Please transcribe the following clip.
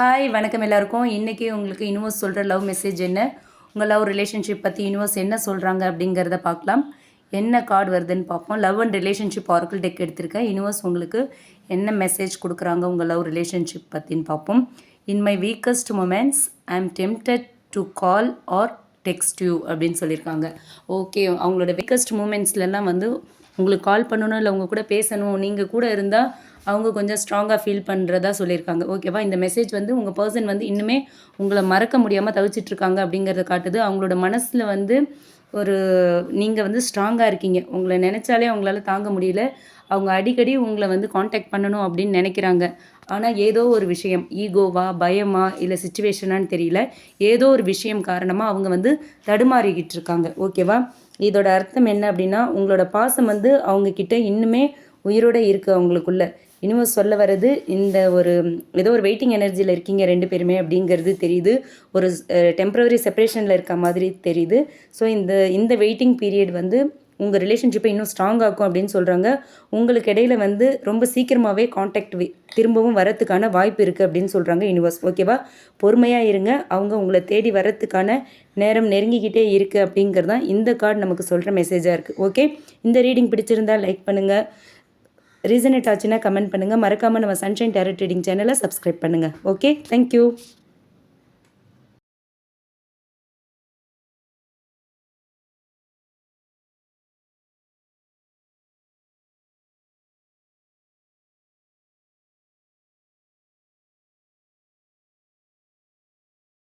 Hi வணக்கம் எல்லாருக்கும். இன்றைக்கி உங்களுக்கு யூனிவர்ஸ் சொல்கிற லவ் மெசேஜ் என்ன? உங்கள் லவ் ரிலேஷன்ஷிப் பற்றி யூனிவர்ஸ் என்ன சொல்கிறாங்க அப்படிங்கிறத பார்க்கலாம். என்ன கார்டு வருதுன்னு பார்ப்போம். Love and relationship oracle deck எடுத்திருக்கேன் யூனிவர்ஸ் உங்களுக்கு என்ன மெசேஜ் கொடுக்குறாங்க உங்கள் லவ் ரிலேஷன்ஷிப் பற்றின்னு பார்ப்போம். In my weakest moments I am tempted to call or text you அப்படின்னு சொல்லியிருக்காங்க. ஓகே அவங்களோட வீக்கஸ்ட் மூமெண்ட்ஸ்லலாம் வந்து உங்களுக்கு கால் பண்ணணும் இல்லை உங்கள் கூட பேசணும் நீங்கள் கூட இருந்தால் அவங்க கொஞ்சம் ஸ்ட்ராங்காக ஃபீல் பண்ணுறதா சொல்லியிருக்காங்க. ஓகேவா இந்த மெசேஜ் வந்து உங்கள் பர்சன் வந்து இன்னுமே உங்களை மறக்க முடியாமல் தவிச்சிட்ருக்காங்க அப்படிங்கிறத காட்டுது. அவங்களோட மனசில் வந்து ஒரு நீங்கள் வந்து ஸ்ட்ராங்காக இருக்கீங்க. உங்களை நினச்சாலே அவங்களால தாங்க முடியல. அவங்க அடிக்கடி உங்களை வந்து காண்டாக்ட் பண்ணணும் அப்படின்னு நினைக்கிறாங்க. ஆனால் ஏதோ ஒரு விஷயம் ஈகோவா பயமா இல்லை சுச்சுவேஷனான்னு தெரியல. ஏதோ ஒரு விஷயம் காரணமாக அவங்க வந்து தடுமாறிக்கிட்டு இருக்காங்க. ஓகேவா இதோட அர்த்தம் என்ன அப்படின்னா உங்களோட பாசம் வந்து அவங்கக்கிட்ட இன்னுமே உயிரோடு இருக்குது அவங்களுக்குள்ள. யூனிவர்ஸ் சொல்ல வர்றது இந்த ஒரு ஏதோ ஒரு வெயிட்டிங் எனர்ஜியில் இருக்கீங்க ரெண்டு பேருமே அப்படிங்கிறது தெரியுது. ஒரு டெம்ப்ரவரி செப்பரேஷனில் இருக்க மாதிரி தெரியுது. ஸோ இந்த இந்த வெயிட்டிங் பீரியட் வந்து உங்கள் ரிலேஷன்ஷிப்பை இன்னும் ஸ்ட்ராங் ஆக்கும் அப்படின்னு சொல்கிறாங்க உங்களுக்கு இடையில வந்து ரொம்ப சீக்கிரமாகவே காண்டாக்ட் திரும்பவும் வரத்துக்கான வாய்ப்பு இருக்குது அப்படின்னு சொல்கிறாங்க யூனிவர்ஸ் ஓகேவா பொறுமையாக இருங்க. அவங்க உங்களை தேடி வரத்துக்கான நேரம் நெருங்கிக்கிட்டே இருக்குது அப்படிங்கிறது தான் இந்த கார்டு நமக்கு சொல்கிற மெசேஜாக இருக்குது ஓகே இந்த ரீடிங் பிடிச்சிருந்தா லைக் பண்ணுங்கள் ரீசனேட் ஆச்சுன்னா கமெண்ட் பண்ணுங்கள் மறக்காமல் நம்ம சன்ஷைன் டேரட் ட்ரேடிங் சேனலை சப்ஸ்கிரைப் பண்ணுங்கள் ஓகே தேங்க்யூ